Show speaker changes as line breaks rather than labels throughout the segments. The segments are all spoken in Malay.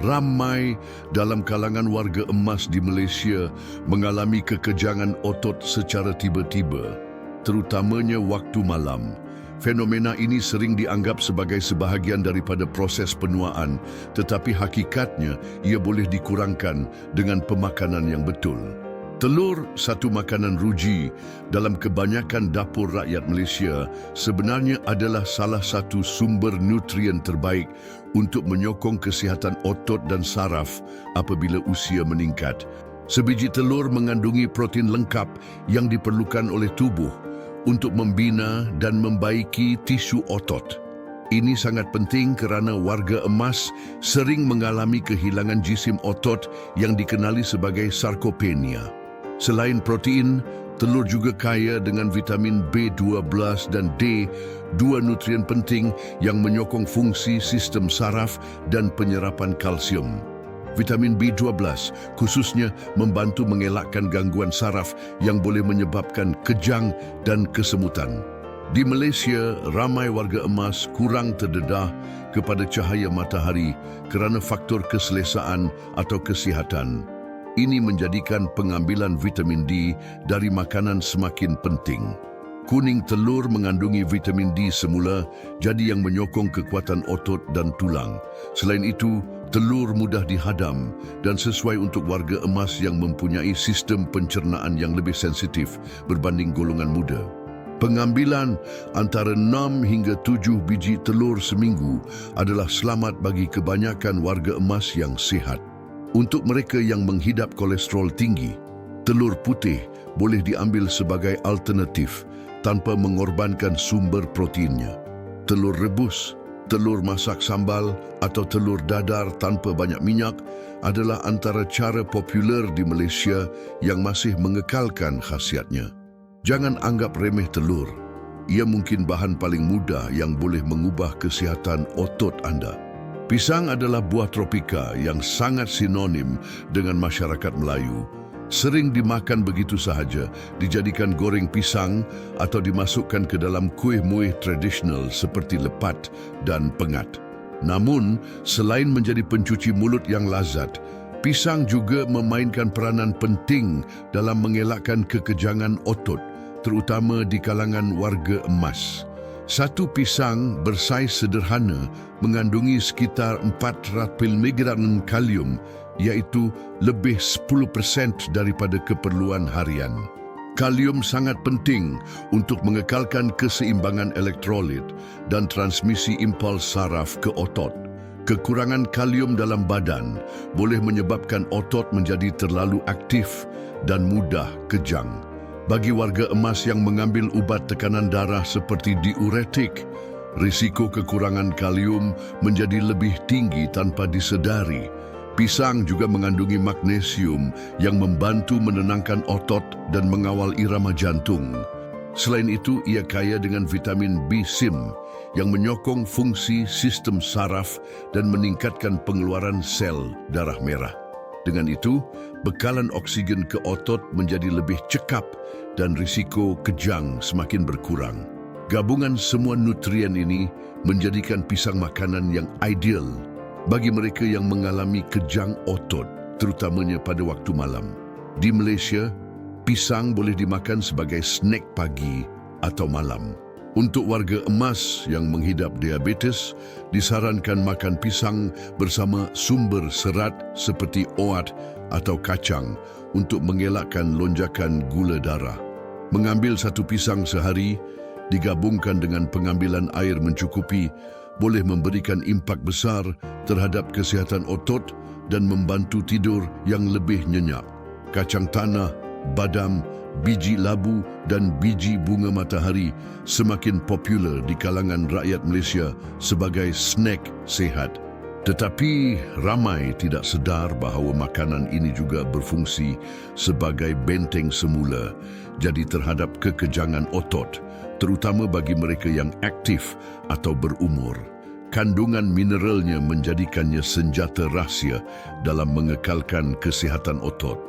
Ramai dalam kalangan warga emas di Malaysia mengalami kekejangan otot secara tiba-tiba, terutamanya waktu malam. Fenomena ini sering dianggap sebagai sebahagian daripada proses penuaan, tetapi hakikatnya ia boleh dikurangkan dengan pemakanan yang betul. Telur, satu makanan ruji dalam kebanyakan dapur rakyat Malaysia, sebenarnya adalah salah satu sumber nutrien terbaik untuk menyokong kesihatan otot dan saraf apabila usia meningkat. Sebiji telur mengandungi protein lengkap yang diperlukan oleh tubuh untuk membina dan membaiki tisu otot. Ini sangat penting kerana warga emas sering mengalami kehilangan jisim otot yang dikenali sebagai sarkopenia. Selain protein, telur juga kaya dengan vitamin B12 dan D, dua nutrien penting yang menyokong fungsi sistem saraf dan penyerapan kalsium. Vitamin B12 khususnya membantu mengelakkan gangguan saraf yang boleh menyebabkan kejang dan kesemutan. Di Malaysia, ramai warga emas kurang terdedah kepada cahaya matahari kerana faktor keselesaan atau kesihatan. Ini menjadikan pengambilan vitamin D dari makanan semakin penting. Kuning telur mengandungi vitamin D semula, jadi yang menyokong kekuatan otot dan tulang. Selain itu, telur mudah dihadam dan sesuai untuk warga emas yang mempunyai sistem pencernaan yang lebih sensitif berbanding golongan muda. Pengambilan antara 6 hingga 7 biji telur seminggu adalah selamat bagi kebanyakan warga emas yang sihat. Untuk mereka yang menghidap kolesterol tinggi, telur putih boleh diambil sebagai alternatif tanpa mengorbankan sumber proteinnya. Telur rebus, telur masak sambal atau telur dadar tanpa banyak minyak adalah antara cara popular di Malaysia yang masih mengekalkan khasiatnya. Jangan anggap remeh telur. Ia mungkin bahan paling mudah yang boleh mengubah kesihatan otot anda. Pisang adalah buah tropika yang sangat sinonim dengan masyarakat Melayu. Sering dimakan begitu sahaja, dijadikan goreng pisang atau dimasukkan ke dalam kuih-muih tradisional seperti lepat dan pengat. Namun, selain menjadi pencuci mulut yang lazat, pisang juga memainkan peranan penting dalam mengelakkan kekejangan otot, terutama di kalangan warga emas. Satu pisang bersaiz sederhana mengandungi sekitar 400 mg kalium iaitu lebih 10% daripada keperluan harian. Kalium sangat penting untuk mengekalkan keseimbangan elektrolit dan transmisi impuls saraf ke otot. Kekurangan kalium dalam badan boleh menyebabkan otot menjadi terlalu aktif dan mudah kejang. Bagi warga emas yang mengambil ubat tekanan darah seperti diuretik, risiko kekurangan kalium menjadi lebih tinggi tanpa disedari. Pisang juga mengandungi magnesium yang membantu menenangkan otot dan mengawal irama jantung. Selain itu, ia kaya dengan vitamin B-sim yang menyokong fungsi sistem saraf dan meningkatkan pengeluaran sel darah merah. Dengan itu, bekalan oksigen ke otot menjadi lebih cekap dan risiko kejang semakin berkurang. Gabungan semua nutrien ini menjadikan pisang makanan yang ideal bagi mereka yang mengalami kejang otot, terutamanya pada waktu malam. Di Malaysia, pisang boleh dimakan sebagai snack pagi atau malam. Untuk warga emas yang menghidap diabetes, disarankan makan pisang bersama sumber serat seperti oat atau kacang untuk mengelakkan lonjakan gula darah. Mengambil satu pisang sehari, digabungkan dengan pengambilan air mencukupi, boleh memberikan impak besar terhadap kesihatan otot dan membantu tidur yang lebih nyenyak. Kacang tanah, badam, biji labu dan biji bunga matahari semakin popular di kalangan rakyat Malaysia sebagai snack sehat. Tetapi ramai tidak sedar bahawa makanan ini juga berfungsi sebagai benteng semula jadi terhadap kekejangan otot, terutama bagi mereka yang aktif atau berumur. Kandungan mineralnya menjadikannya senjata rahsia dalam mengekalkan kesihatan otot.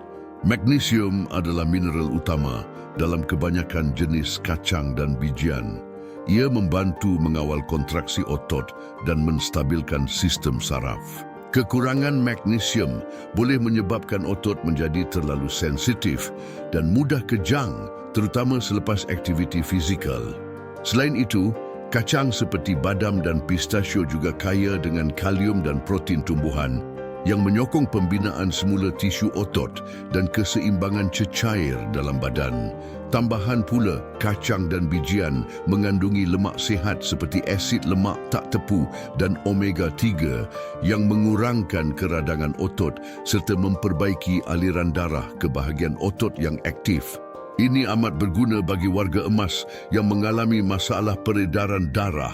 Magnesium adalah mineral utama dalam kebanyakan jenis kacang dan bijian. Ia membantu mengawal kontraksi otot dan menstabilkan sistem saraf. Kekurangan magnesium boleh menyebabkan otot menjadi terlalu sensitif dan mudah kejang terutama selepas aktiviti fizikal. Selain itu, kacang seperti badam dan pistachio juga kaya dengan kalium dan protein tumbuhan yang menyokong pembinaan semula tisu otot dan keseimbangan cecair dalam badan. Tambahan pula, kacang dan bijian mengandungi lemak sihat seperti asid lemak tak tepu dan omega-3 yang mengurangkan keradangan otot serta memperbaiki aliran darah ke bahagian otot yang aktif. Ini amat berguna bagi warga emas yang mengalami masalah peredaran darah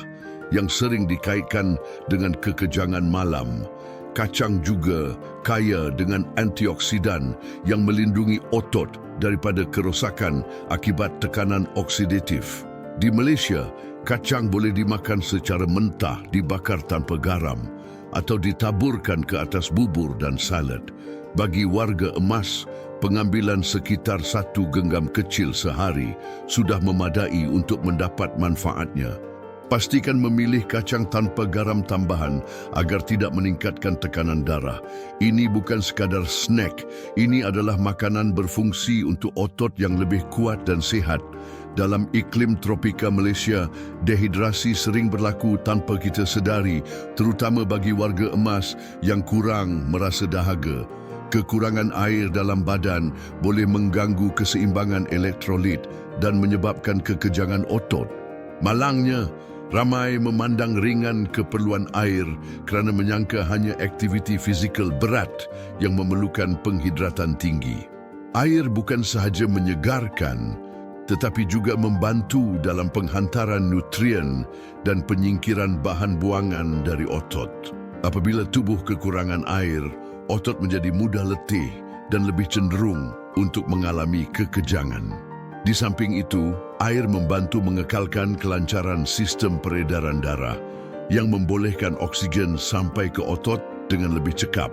yang sering dikaitkan dengan kekejangan malam. Kacang juga kaya dengan antioksidan yang melindungi otot daripada kerosakan akibat tekanan oksidatif. Di Malaysia, kacang boleh dimakan secara mentah, dibakar tanpa garam atau ditaburkan ke atas bubur dan salad. Bagi warga emas, pengambilan sekitar satu genggam kecil sehari sudah memadai untuk mendapat manfaatnya. Pastikan memilih kacang tanpa garam tambahan agar tidak meningkatkan tekanan darah. Ini bukan sekadar snack, ini adalah makanan berfungsi untuk otot yang lebih kuat dan sihat. Dalam iklim tropika Malaysia, dehidrasi sering berlaku tanpa kita sedari, terutama bagi warga emas yang kurang merasa dahaga. Kekurangan air dalam badan boleh mengganggu keseimbangan elektrolit dan menyebabkan kekejangan otot. Malangnya, Ramai memandang ringan keperluan air kerana menyangka hanya aktiviti fizikal berat yang memerlukan penghidratan tinggi. Air bukan sahaja menyegarkan tetapi juga membantu dalam penghantaran nutrien dan penyingkiran bahan buangan dari otot. Apabila tubuh kekurangan air, otot menjadi mudah letih dan lebih cenderung untuk mengalami kekejangan. Di samping itu, air membantu mengekalkan kelancaran sistem peredaran darah yang membolehkan oksigen sampai ke otot dengan lebih cekap.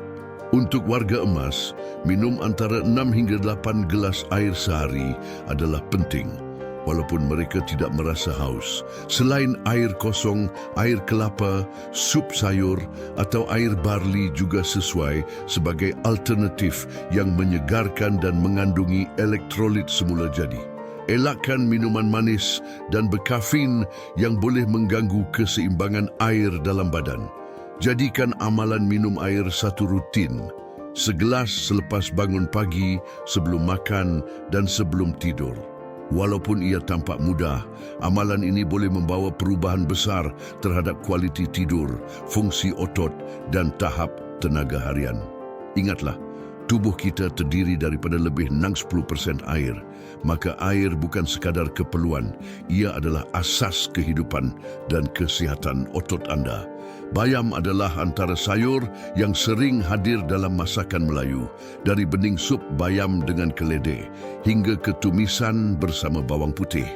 Untuk warga emas, minum antara 6 hingga 8 gelas air sehari adalah penting walaupun mereka tidak merasa haus. Selain air kosong, air kelapa, sup sayur atau air barli juga sesuai sebagai alternatif yang menyegarkan dan mengandungi elektrolit semula jadi. Elakkan minuman manis dan berkafein yang boleh mengganggu keseimbangan air dalam badan. Jadikan amalan minum air satu rutin. Segelas selepas bangun pagi, sebelum makan dan sebelum tidur. Walaupun ia tampak mudah, amalan ini boleh membawa perubahan besar terhadap kualiti tidur, fungsi otot dan tahap tenaga harian. Ingatlah, Tubuh kita terdiri daripada lebih 60% air. Maka air bukan sekadar keperluan, ia adalah asas kehidupan dan kesihatan otot anda. Bayam adalah antara sayur yang sering hadir dalam masakan Melayu, dari bening sup bayam dengan keledai hingga ketumisan bersama bawang putih.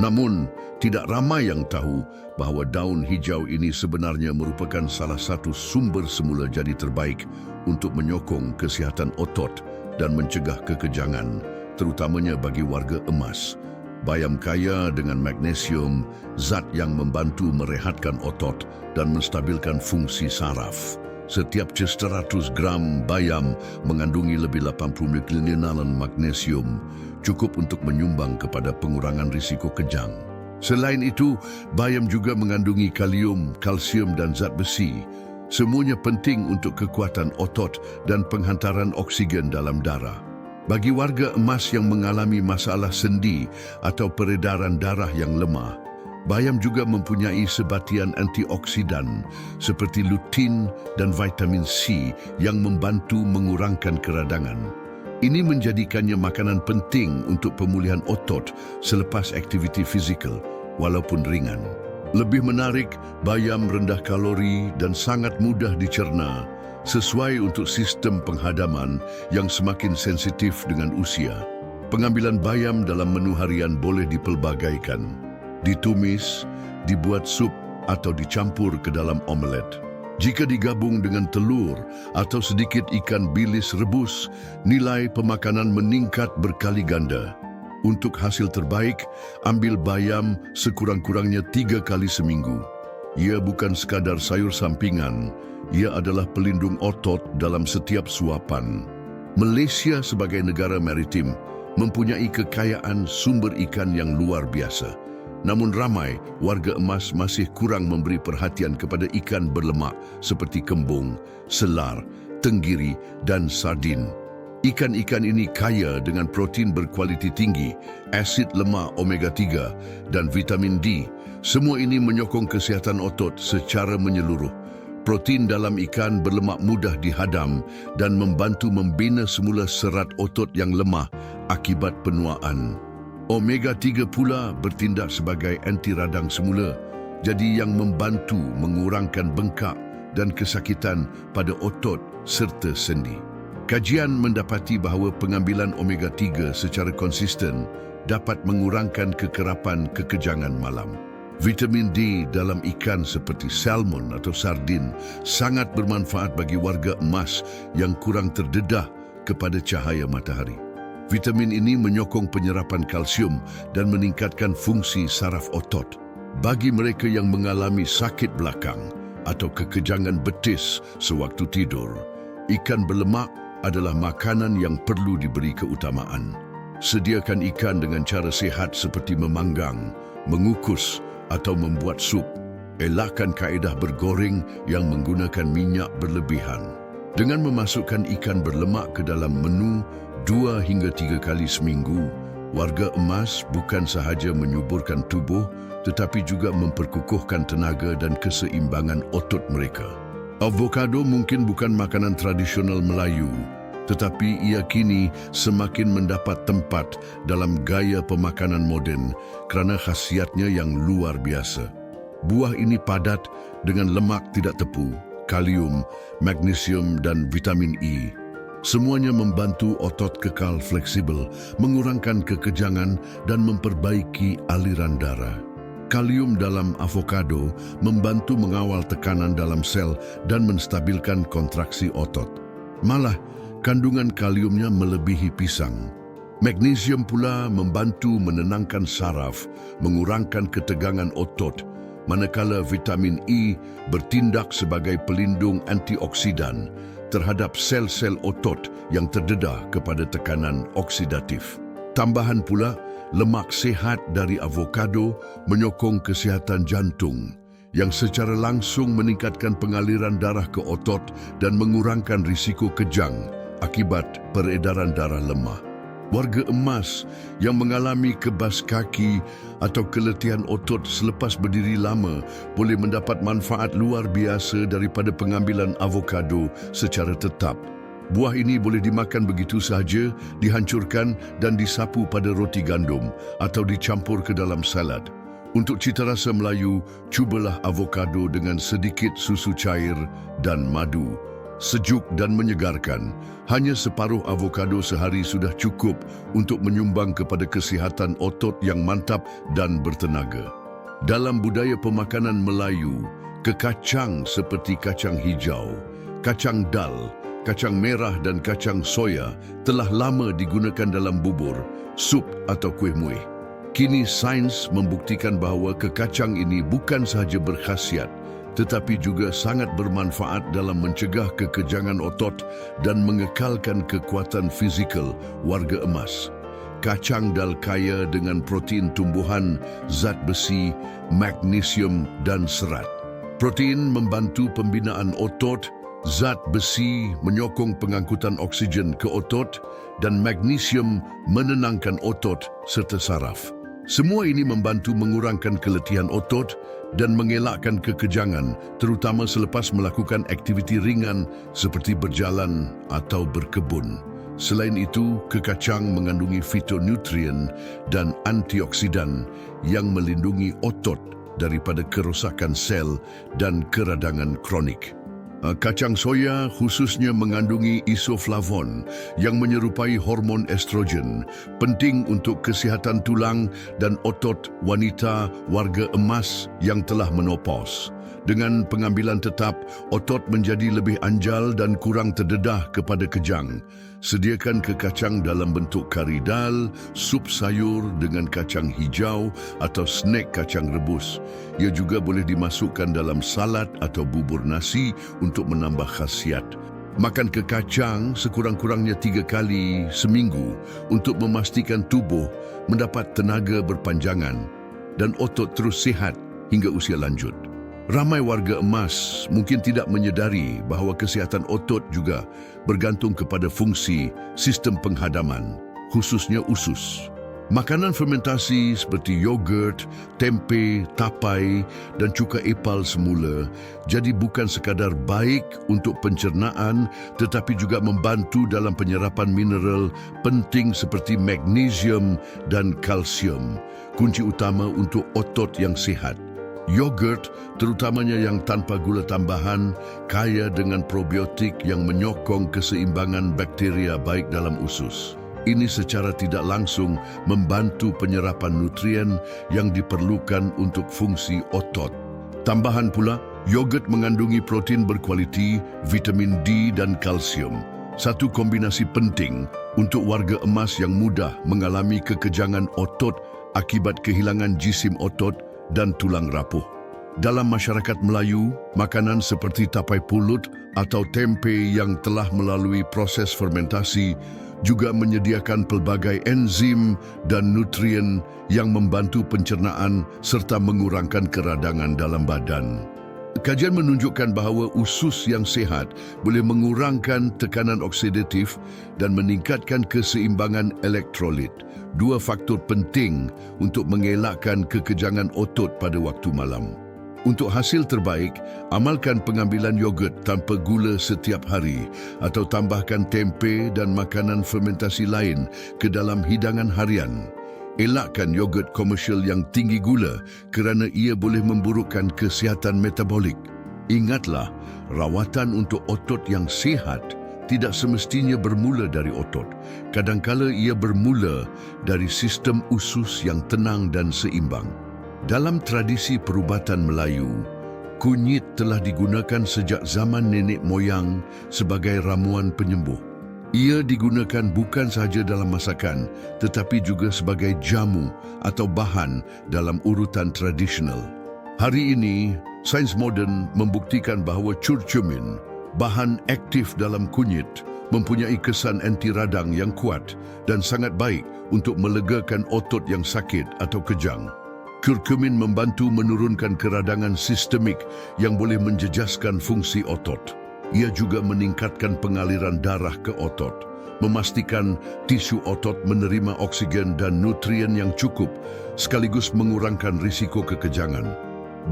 Namun, tidak ramai yang tahu bahawa daun hijau ini sebenarnya merupakan salah satu sumber semula jadi terbaik untuk menyokong kesihatan otot dan mencegah kekejangan, terutamanya bagi warga emas. Bayam kaya dengan magnesium, zat yang membantu merehatkan otot dan menstabilkan fungsi saraf. Setiap 100 gram bayam mengandungi lebih 80 miklinalan magnesium, cukup untuk menyumbang kepada pengurangan risiko kejang. Selain itu, bayam juga mengandungi kalium, kalsium dan zat besi. Semuanya penting untuk kekuatan otot dan penghantaran oksigen dalam darah. Bagi warga emas yang mengalami masalah sendi atau peredaran darah yang lemah, Bayam juga mempunyai sebatian antioksidan seperti lutein dan vitamin C yang membantu mengurangkan keradangan. Ini menjadikannya makanan penting untuk pemulihan otot selepas aktiviti fizikal walaupun ringan. Lebih menarik, bayam rendah kalori dan sangat mudah dicerna sesuai untuk sistem penghadaman yang semakin sensitif dengan usia. Pengambilan bayam dalam menu harian boleh dipelbagaikan ditumis, dibuat sup atau dicampur ke dalam omelet. Jika digabung dengan telur atau sedikit ikan bilis rebus, nilai pemakanan meningkat berkali ganda. Untuk hasil terbaik, ambil bayam sekurang-kurangnya tiga kali seminggu. Ia bukan sekadar sayur sampingan, ia adalah pelindung otot dalam setiap suapan. Malaysia sebagai negara maritim mempunyai kekayaan sumber ikan yang luar biasa. Namun ramai warga emas masih kurang memberi perhatian kepada ikan berlemak seperti kembung, selar, tenggiri dan sardin. Ikan-ikan ini kaya dengan protein berkualiti tinggi, asid lemak omega-3 dan vitamin D. Semua ini menyokong kesihatan otot secara menyeluruh. Protein dalam ikan berlemak mudah dihadam dan membantu membina semula serat otot yang lemah akibat penuaan. Omega-3 pula bertindak sebagai anti radang semula, jadi yang membantu mengurangkan bengkak dan kesakitan pada otot serta sendi. Kajian mendapati bahawa pengambilan omega-3 secara konsisten dapat mengurangkan kekerapan kekejangan malam. Vitamin D dalam ikan seperti salmon atau sardin sangat bermanfaat bagi warga emas yang kurang terdedah kepada cahaya matahari. Vitamin ini menyokong penyerapan kalsium dan meningkatkan fungsi saraf otot. Bagi mereka yang mengalami sakit belakang atau kekejangan betis sewaktu tidur, ikan berlemak adalah makanan yang perlu diberi keutamaan. Sediakan ikan dengan cara sihat seperti memanggang, mengukus atau membuat sup. Elakkan kaedah bergoreng yang menggunakan minyak berlebihan. Dengan memasukkan ikan berlemak ke dalam menu dua hingga tiga kali seminggu, warga emas bukan sahaja menyuburkan tubuh tetapi juga memperkukuhkan tenaga dan keseimbangan otot mereka. Avokado mungkin bukan makanan tradisional Melayu, tetapi ia kini semakin mendapat tempat dalam gaya pemakanan moden kerana khasiatnya yang luar biasa. Buah ini padat dengan lemak tidak tepu, kalium, magnesium dan vitamin E. Semuanya membantu otot kekal fleksibel, mengurangkan kekejangan dan memperbaiki aliran darah. Kalium dalam avokado membantu mengawal tekanan dalam sel dan menstabilkan kontraksi otot. Malah, kandungan kaliumnya melebihi pisang. Magnesium pula membantu menenangkan saraf, mengurangkan ketegangan otot, manakala vitamin E bertindak sebagai pelindung antioksidan terhadap sel-sel otot yang terdedah kepada tekanan oksidatif. Tambahan pula, lemak sehat dari avokado menyokong kesihatan jantung yang secara langsung meningkatkan pengaliran darah ke otot dan mengurangkan risiko kejang akibat peredaran darah lemah. Warga emas yang mengalami kebas kaki atau keletihan otot selepas berdiri lama boleh mendapat manfaat luar biasa daripada pengambilan avokado secara tetap. Buah ini boleh dimakan begitu sahaja, dihancurkan dan disapu pada roti gandum atau dicampur ke dalam salad. Untuk cita rasa Melayu, cubalah avokado dengan sedikit susu cair dan madu. Sejuk dan menyegarkan, hanya separuh avokado sehari sudah cukup untuk menyumbang kepada kesihatan otot yang mantap dan bertenaga. Dalam budaya pemakanan Melayu, kekacang seperti kacang hijau, kacang dal, kacang merah dan kacang soya telah lama digunakan dalam bubur, sup atau kuih muih. Kini sains membuktikan bahawa kekacang ini bukan sahaja berkhasiat tetapi juga sangat bermanfaat dalam mencegah kekejangan otot dan mengekalkan kekuatan fizikal warga emas. Kacang dal kaya dengan protein tumbuhan, zat besi, magnesium dan serat. Protein membantu pembinaan otot Zat besi menyokong pengangkutan oksigen ke otot dan magnesium menenangkan otot serta saraf. Semua ini membantu mengurangkan keletihan otot dan mengelakkan kekejangan terutama selepas melakukan aktiviti ringan seperti berjalan atau berkebun. Selain itu, kekacang mengandungi fitonutrien dan antioksidan yang melindungi otot daripada kerosakan sel dan keradangan kronik. Uh, kacang soya khususnya mengandungi isoflavon yang menyerupai hormon estrogen, penting untuk kesihatan tulang dan otot wanita warga emas yang telah menopause. Dengan pengambilan tetap, otot menjadi lebih anjal dan kurang terdedah kepada kejang. Sediakan kekacang dalam bentuk kari dal, sup sayur dengan kacang hijau atau snack kacang rebus. Ia juga boleh dimasukkan dalam salad atau bubur nasi untuk menambah khasiat. Makan kekacang sekurang-kurangnya tiga kali seminggu untuk memastikan tubuh mendapat tenaga berpanjangan dan otot terus sihat hingga usia lanjut. Ramai warga emas mungkin tidak menyedari bahawa kesihatan otot juga bergantung kepada fungsi sistem penghadaman, khususnya usus. Makanan fermentasi seperti yogurt, tempe, tapai dan cuka epal semula jadi bukan sekadar baik untuk pencernaan tetapi juga membantu dalam penyerapan mineral penting seperti magnesium dan kalsium, kunci utama untuk otot yang sihat. Yogurt, terutamanya yang tanpa gula tambahan, kaya dengan probiotik yang menyokong keseimbangan bakteria baik dalam usus. Ini secara tidak langsung membantu penyerapan nutrien yang diperlukan untuk fungsi otot. Tambahan pula, yogurt mengandungi protein berkualiti, vitamin D dan kalsium. Satu kombinasi penting untuk warga emas yang mudah mengalami kekejangan otot akibat kehilangan jisim otot dan tulang rapuh. Dalam masyarakat Melayu, makanan seperti tapai pulut atau tempe yang telah melalui proses fermentasi juga menyediakan pelbagai enzim dan nutrien yang membantu pencernaan serta mengurangkan keradangan dalam badan. Kajian menunjukkan bahawa usus yang sihat boleh mengurangkan tekanan oksidatif dan meningkatkan keseimbangan elektrolit, dua faktor penting untuk mengelakkan kekejangan otot pada waktu malam. Untuk hasil terbaik, amalkan pengambilan yogurt tanpa gula setiap hari atau tambahkan tempe dan makanan fermentasi lain ke dalam hidangan harian. Elakkan yogurt komersial yang tinggi gula kerana ia boleh memburukkan kesihatan metabolik. Ingatlah, rawatan untuk otot yang sihat tidak semestinya bermula dari otot. Kadangkala ia bermula dari sistem usus yang tenang dan seimbang. Dalam tradisi perubatan Melayu, kunyit telah digunakan sejak zaman nenek moyang sebagai ramuan penyembuh. Ia digunakan bukan sahaja dalam masakan tetapi juga sebagai jamu atau bahan dalam urutan tradisional. Hari ini, sains moden membuktikan bahawa curcumin, bahan aktif dalam kunyit, mempunyai kesan anti radang yang kuat dan sangat baik untuk melegakan otot yang sakit atau kejang. Curcumin membantu menurunkan keradangan sistemik yang boleh menjejaskan fungsi otot. Ia juga meningkatkan pengaliran darah ke otot, memastikan tisu otot menerima oksigen dan nutrien yang cukup, sekaligus mengurangkan risiko kekejangan.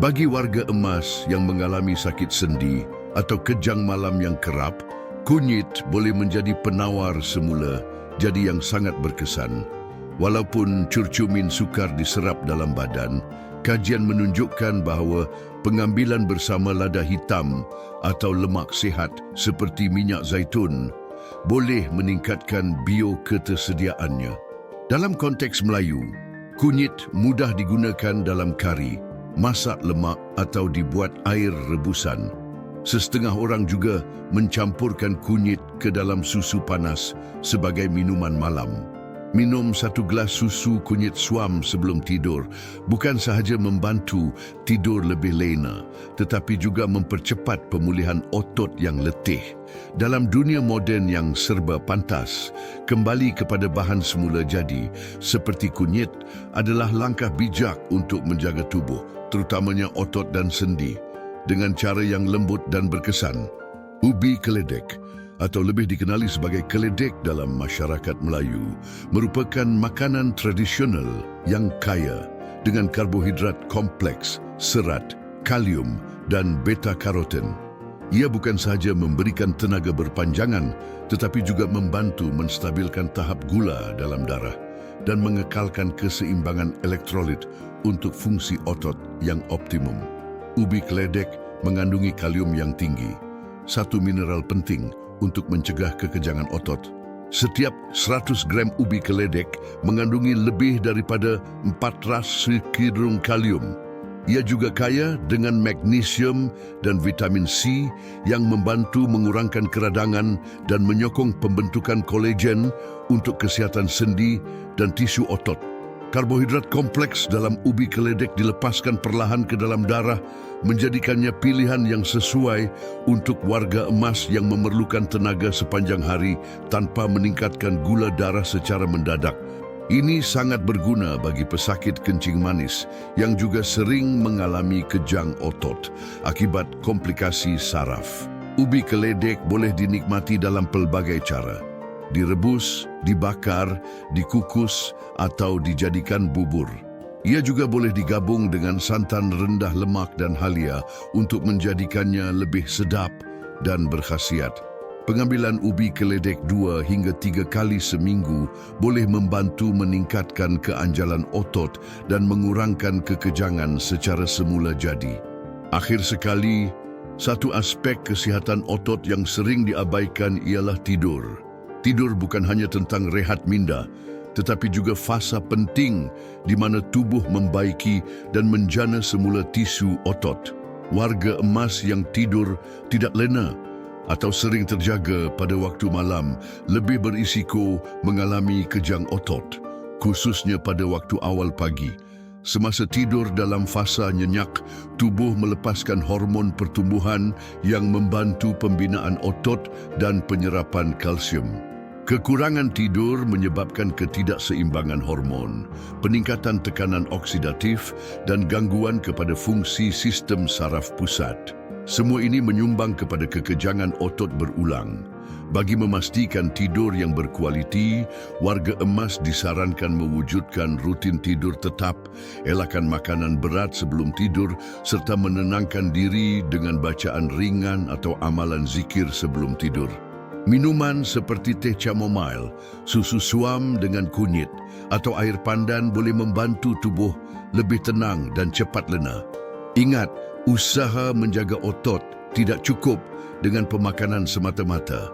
Bagi warga emas yang mengalami sakit sendi atau kejang malam yang kerap, kunyit boleh menjadi penawar semula, jadi yang sangat berkesan. Walaupun curcumin sukar diserap dalam badan, kajian menunjukkan bahawa pengambilan bersama lada hitam atau lemak sihat seperti minyak zaitun boleh meningkatkan bioketersediaannya. Dalam konteks Melayu, kunyit mudah digunakan dalam kari, masak lemak atau dibuat air rebusan. Setengah orang juga mencampurkan kunyit ke dalam susu panas sebagai minuman malam. Minum satu gelas susu kunyit suam sebelum tidur bukan sahaja membantu tidur lebih lena tetapi juga mempercepat pemulihan otot yang letih. Dalam dunia moden yang serba pantas, kembali kepada bahan semula jadi seperti kunyit adalah langkah bijak untuk menjaga tubuh, terutamanya otot dan sendi dengan cara yang lembut dan berkesan. Ubi keledek atau lebih dikenali sebagai keledek dalam masyarakat Melayu merupakan makanan tradisional yang kaya dengan karbohidrat kompleks, serat, kalium dan beta-karoten. Ia bukan sahaja memberikan tenaga berpanjangan tetapi juga membantu menstabilkan tahap gula dalam darah dan mengekalkan keseimbangan elektrolit untuk fungsi otot yang optimum. Ubi keledek mengandungi kalium yang tinggi, satu mineral penting untuk mencegah kekejangan otot. Setiap 100 gram ubi keledek mengandungi lebih daripada 400 kirung kalium. Ia juga kaya dengan magnesium dan vitamin C yang membantu mengurangkan keradangan dan menyokong pembentukan kolagen untuk kesihatan sendi dan tisu otot. Karbohidrat kompleks dalam ubi keledek dilepaskan perlahan ke dalam darah menjadikannya pilihan yang sesuai untuk warga emas yang memerlukan tenaga sepanjang hari tanpa meningkatkan gula darah secara mendadak. Ini sangat berguna bagi pesakit kencing manis yang juga sering mengalami kejang otot akibat komplikasi saraf. Ubi keledek boleh dinikmati dalam pelbagai cara. Direbus, dibakar, dikukus, atau dijadikan bubur. Ia juga boleh digabung dengan santan rendah lemak dan halia untuk menjadikannya lebih sedap dan berkhasiat. Pengambilan ubi keledek dua hingga tiga kali seminggu boleh membantu meningkatkan keanjalan otot dan mengurangkan kekejangan secara semula jadi. Akhir sekali, satu aspek kesihatan otot yang sering diabaikan ialah tidur. Tidur bukan hanya tentang rehat minda, tetapi juga fasa penting di mana tubuh membaiki dan menjana semula tisu otot. Warga emas yang tidur tidak lena atau sering terjaga pada waktu malam lebih berisiko mengalami kejang otot, khususnya pada waktu awal pagi. Semasa tidur dalam fasa nyenyak, tubuh melepaskan hormon pertumbuhan yang membantu pembinaan otot dan penyerapan kalsium. Kekurangan tidur menyebabkan ketidakseimbangan hormon, peningkatan tekanan oksidatif dan gangguan kepada fungsi sistem saraf pusat. Semua ini menyumbang kepada kekejangan otot berulang. Bagi memastikan tidur yang berkualiti, warga emas disarankan mewujudkan rutin tidur tetap, elakkan makanan berat sebelum tidur, serta menenangkan diri dengan bacaan ringan atau amalan zikir sebelum tidur. Minuman seperti teh chamomile, susu suam dengan kunyit, atau air pandan boleh membantu tubuh lebih tenang dan cepat lena. Ingat, usaha menjaga otot tidak cukup dengan pemakanan semata-mata.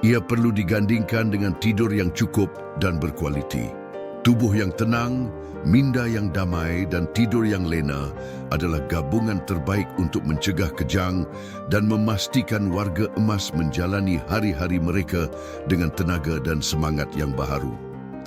Ia perlu digandingkan dengan tidur yang cukup dan berkualiti. Tubuh yang tenang, minda yang damai dan tidur yang lena adalah gabungan terbaik untuk mencegah kejang dan memastikan warga emas menjalani hari-hari mereka dengan tenaga dan semangat yang baharu.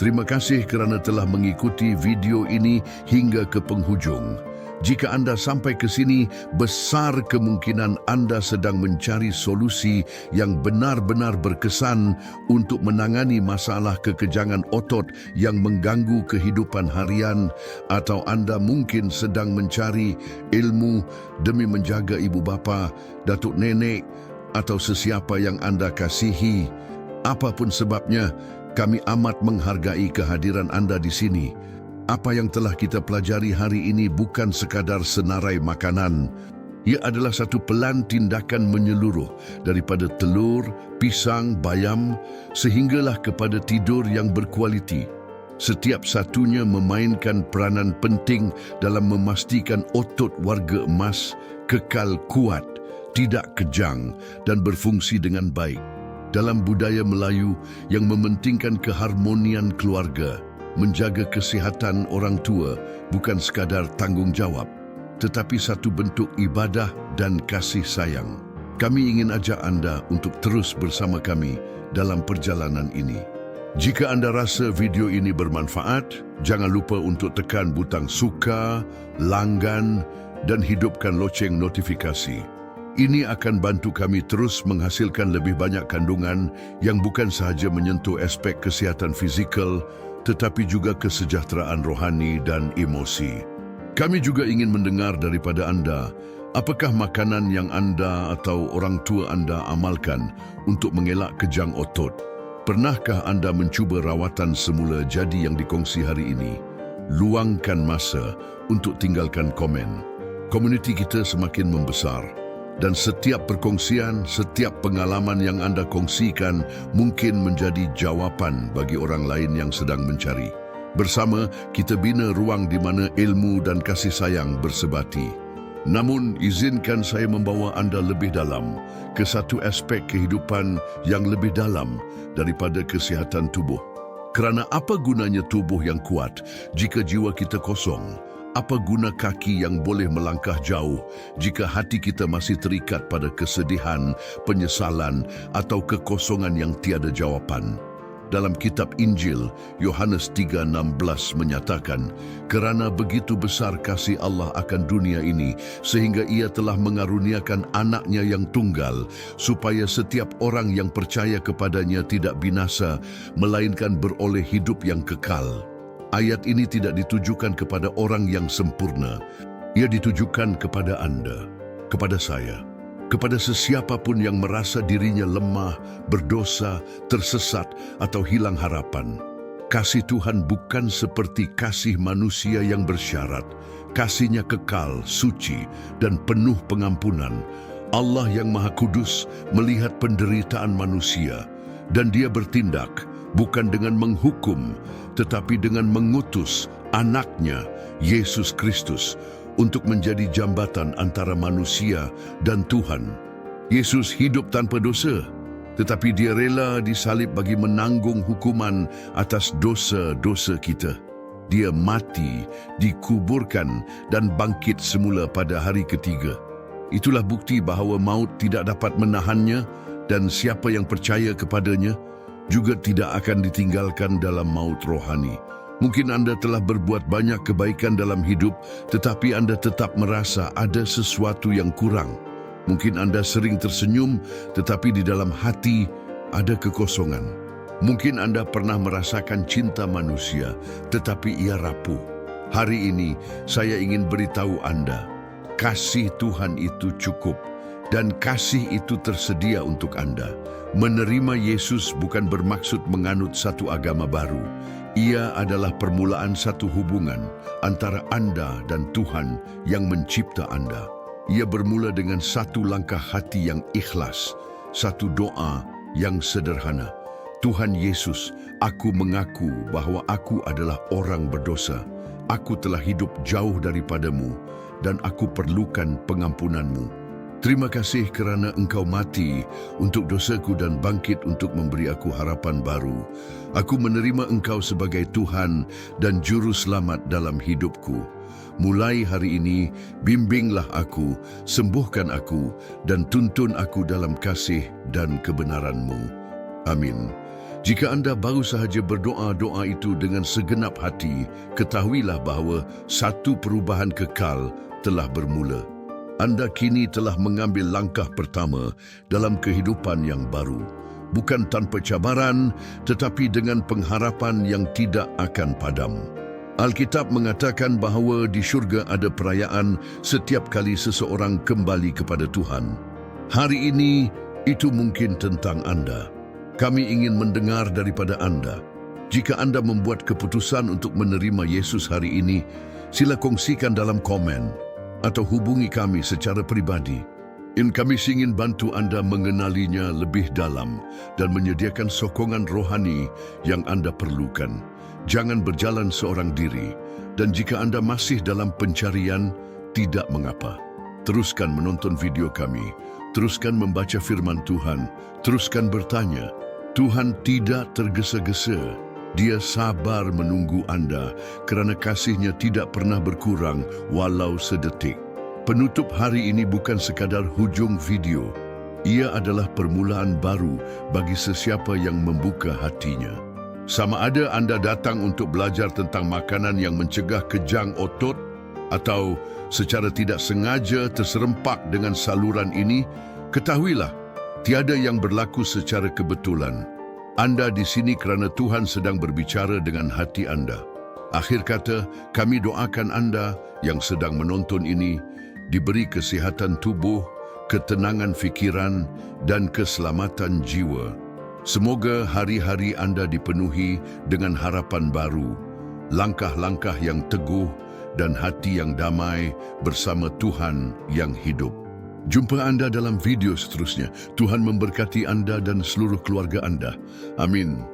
Terima kasih kerana telah mengikuti video ini hingga ke penghujung. Jika anda sampai ke sini, besar kemungkinan anda sedang mencari solusi yang benar-benar berkesan untuk menangani masalah kekejangan otot yang mengganggu kehidupan harian atau anda mungkin sedang mencari ilmu demi menjaga ibu bapa, datuk nenek atau sesiapa yang anda kasihi. Apapun sebabnya, kami amat menghargai kehadiran anda di sini. Apa yang telah kita pelajari hari ini bukan sekadar senarai makanan. Ia adalah satu pelan tindakan menyeluruh daripada telur, pisang, bayam sehinggalah kepada tidur yang berkualiti. Setiap satunya memainkan peranan penting dalam memastikan otot warga emas kekal kuat, tidak kejang dan berfungsi dengan baik. Dalam budaya Melayu yang mementingkan keharmonian keluarga, menjaga kesihatan orang tua bukan sekadar tanggungjawab, tetapi satu bentuk ibadah dan kasih sayang. Kami ingin ajak anda untuk terus bersama kami dalam perjalanan ini. Jika anda rasa video ini bermanfaat, jangan lupa untuk tekan butang suka, langgan dan hidupkan loceng notifikasi. Ini akan bantu kami terus menghasilkan lebih banyak kandungan yang bukan sahaja menyentuh aspek kesihatan fizikal, tetapi juga kesejahteraan rohani dan emosi. Kami juga ingin mendengar daripada anda, apakah makanan yang anda atau orang tua anda amalkan untuk mengelak kejang otot? Pernahkah anda mencuba rawatan semula jadi yang dikongsi hari ini? Luangkan masa untuk tinggalkan komen. Komuniti kita semakin membesar dan setiap perkongsian, setiap pengalaman yang anda kongsikan mungkin menjadi jawapan bagi orang lain yang sedang mencari. Bersama, kita bina ruang di mana ilmu dan kasih sayang bersebati. Namun, izinkan saya membawa anda lebih dalam ke satu aspek kehidupan yang lebih dalam daripada kesihatan tubuh. Kerana apa gunanya tubuh yang kuat jika jiwa kita kosong? Apa guna kaki yang boleh melangkah jauh jika hati kita masih terikat pada kesedihan, penyesalan atau kekosongan yang tiada jawapan? Dalam kitab Injil, Yohanes 3:16 menyatakan, "Kerana begitu besar kasih Allah akan dunia ini, sehingga Ia telah mengaruniakan anaknya yang tunggal, supaya setiap orang yang percaya kepadanya tidak binasa, melainkan beroleh hidup yang kekal." Ayat ini tidak ditujukan kepada orang yang sempurna. Ia ditujukan kepada Anda, kepada saya kepada sesiapa pun yang merasa dirinya lemah, berdosa, tersesat atau hilang harapan. Kasih Tuhan bukan seperti kasih manusia yang bersyarat. Kasihnya kekal, suci, dan penuh pengampunan. Allah yang Maha Kudus melihat penderitaan manusia dan dia bertindak bukan dengan menghukum tetapi dengan mengutus anaknya, Yesus Kristus, untuk menjadi jambatan antara manusia dan Tuhan. Yesus hidup tanpa dosa, tetapi dia rela disalib bagi menanggung hukuman atas dosa-dosa kita. Dia mati, dikuburkan dan bangkit semula pada hari ketiga. Itulah bukti bahawa maut tidak dapat menahannya dan siapa yang percaya kepadanya juga tidak akan ditinggalkan dalam maut rohani. Mungkin anda telah berbuat banyak kebaikan dalam hidup, tetapi anda tetap merasa ada sesuatu yang kurang. Mungkin anda sering tersenyum, tetapi di dalam hati ada kekosongan. Mungkin anda pernah merasakan cinta manusia, tetapi ia rapuh. Hari ini, saya ingin beritahu anda, kasih Tuhan itu cukup dan kasih itu tersedia untuk anda. Menerima Yesus bukan bermaksud menganut satu agama baru. Ia adalah permulaan satu hubungan antara anda dan Tuhan yang mencipta anda. Ia bermula dengan satu langkah hati yang ikhlas, satu doa yang sederhana. Tuhan Yesus, aku mengaku bahawa aku adalah orang berdosa. Aku telah hidup jauh daripadamu dan aku perlukan pengampunanmu. Terima kasih kerana engkau mati untuk dosaku dan bangkit untuk memberi aku harapan baru. Aku menerima engkau sebagai Tuhan dan Juru Selamat dalam hidupku. Mulai hari ini, bimbinglah aku, sembuhkan aku, dan tuntun aku dalam kasih dan kebenaranmu. Amin. Jika anda baru sahaja berdoa-doa itu dengan segenap hati, ketahuilah bahawa satu perubahan kekal telah bermula anda kini telah mengambil langkah pertama dalam kehidupan yang baru. Bukan tanpa cabaran, tetapi dengan pengharapan yang tidak akan padam. Alkitab mengatakan bahawa di syurga ada perayaan setiap kali seseorang kembali kepada Tuhan. Hari ini, itu mungkin tentang anda. Kami ingin mendengar daripada anda. Jika anda membuat keputusan untuk menerima Yesus hari ini, sila kongsikan dalam komen atau hubungi kami secara pribadi. In kami ingin bantu anda mengenalinya lebih dalam dan menyediakan sokongan rohani yang anda perlukan. Jangan berjalan seorang diri dan jika anda masih dalam pencarian, tidak mengapa. Teruskan menonton video kami, teruskan membaca firman Tuhan, teruskan bertanya. Tuhan tidak tergesa-gesa dia sabar menunggu anda kerana kasihnya tidak pernah berkurang walau sedetik. Penutup hari ini bukan sekadar hujung video. Ia adalah permulaan baru bagi sesiapa yang membuka hatinya. Sama ada anda datang untuk belajar tentang makanan yang mencegah kejang otot atau secara tidak sengaja terserempak dengan saluran ini, ketahuilah, tiada yang berlaku secara kebetulan. Anda di sini kerana Tuhan sedang berbicara dengan hati anda. Akhir kata, kami doakan anda yang sedang menonton ini diberi kesihatan tubuh, ketenangan fikiran dan keselamatan jiwa. Semoga hari-hari anda dipenuhi dengan harapan baru, langkah-langkah yang teguh dan hati yang damai bersama Tuhan yang hidup. Jumpa anda dalam video seterusnya. Tuhan memberkati anda dan seluruh keluarga anda. Amin.